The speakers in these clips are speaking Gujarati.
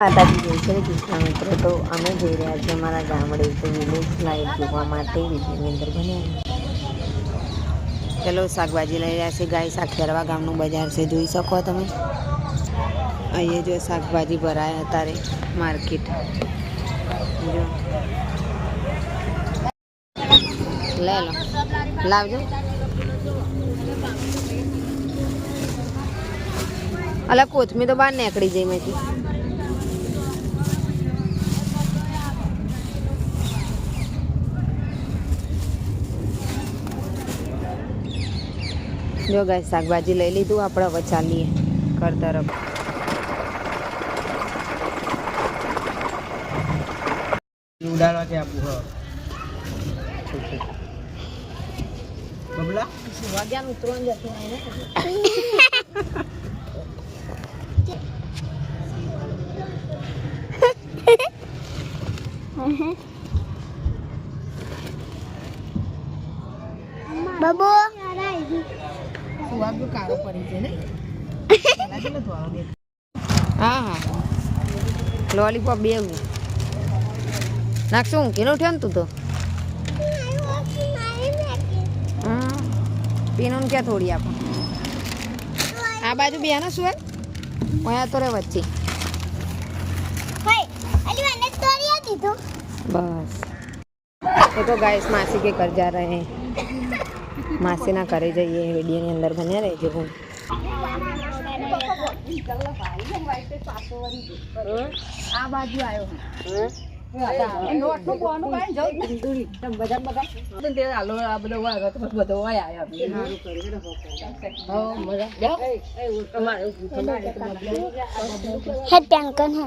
માતાજી જય શ્રી કૃષ્ણ મિત્રો, તો અમે જઈ રહ્યા છીએ અમારા ગામડે તો વિલેજ લાઈફ જોવા માટે વિજયની અંદર બન્યા ચલો શાકભાજી લઈ રહ્યા છે ગાય સાખેરવા ગામનું બજાર છે, જોઈ શકો તમે. અહીંયા જો શાકભાજી ભરાય અત્યારે માર્કેટ. જો. લે, લો. લાવજો. અલા કોથમી તો બહાર નીકળી જઈ મેથી જો ગાય શાકભાજી લઈ લીધું આપણે હવે ચાલીએ ઘર તરફ. ઉડાડવા છે આપું હ. બબલા? વાગ્યાનું ત્રણ જતું બબુ? સુવાગ કાળો પડી છે ને હા હા. લોલીપોપ બે નાખશું હું કેનો ઉઠ્યો ને તું તો? હમ. પીનું ક્યાં થોડી આપો. આ બાજુ બે ને શું અહીંયા તો રે વચ્ચે. ભાઈ અલી મને તોડી દીધું. બસ. એ તો ગાઈસ માસી કે કર જા રહે हैं માસીના ઘરે જઈએ વિડીયોની અંદર બન્યા રહેજો હું. આ બાજુ આવ્યો હે. ટેન્કન હે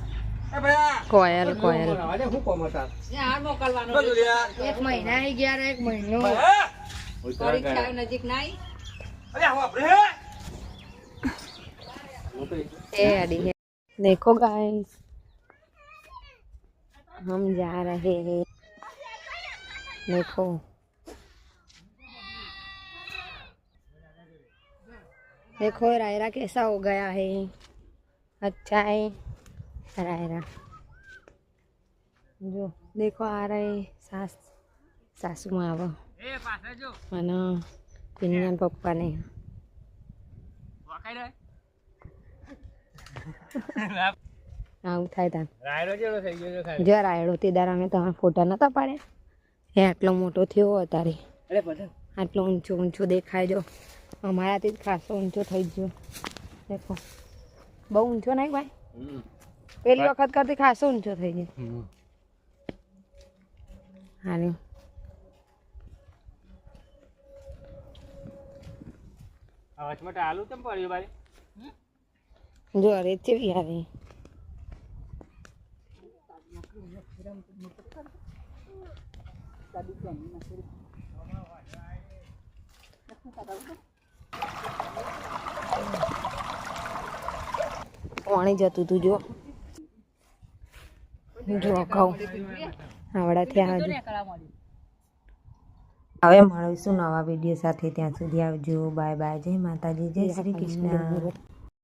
શું જોડ્યા? એક મહિના થઈ ગયા એક મહિનો ભયા? પરીક્ષા નજીક ના અરે આવો આપણે હે? ए अड़ी है देखो गाइस हम जा रहे हैं देखो देखो रायरा कैसा हो गया है अच्छा है रायरा જો દેખો આ રહી સાસ સાસુમાં આવો અને પિન્યાન પપ્પાને આવું થાય તાન જો રાયડો તે દારા અમે તમારા ફોટા નતા પાડે એ આટલો મોટો થયો અત્યારે આટલો ઊંચો ઊંચો દેખાય જો અમારાથી જ ખાસો ઊંચો થઈ ગયો દેખો બહુ ઊંચો નહીં ભાઈ પેલી વખત કરતી ખાસો ઊંચો થઈ ગયો હાલી આ વચમાં આલુ કેમ પડ્યું ભાઈ જો અરે ચેવી આવે. પાણી જતું તું જો. જો કહું આવડા થયા હવે મળીશું નવા વીડિયો સાથે. ત્યાં સુધી આવજો. Bye bye. જય માતાજી. જય શ્રી કૃષ્ણ.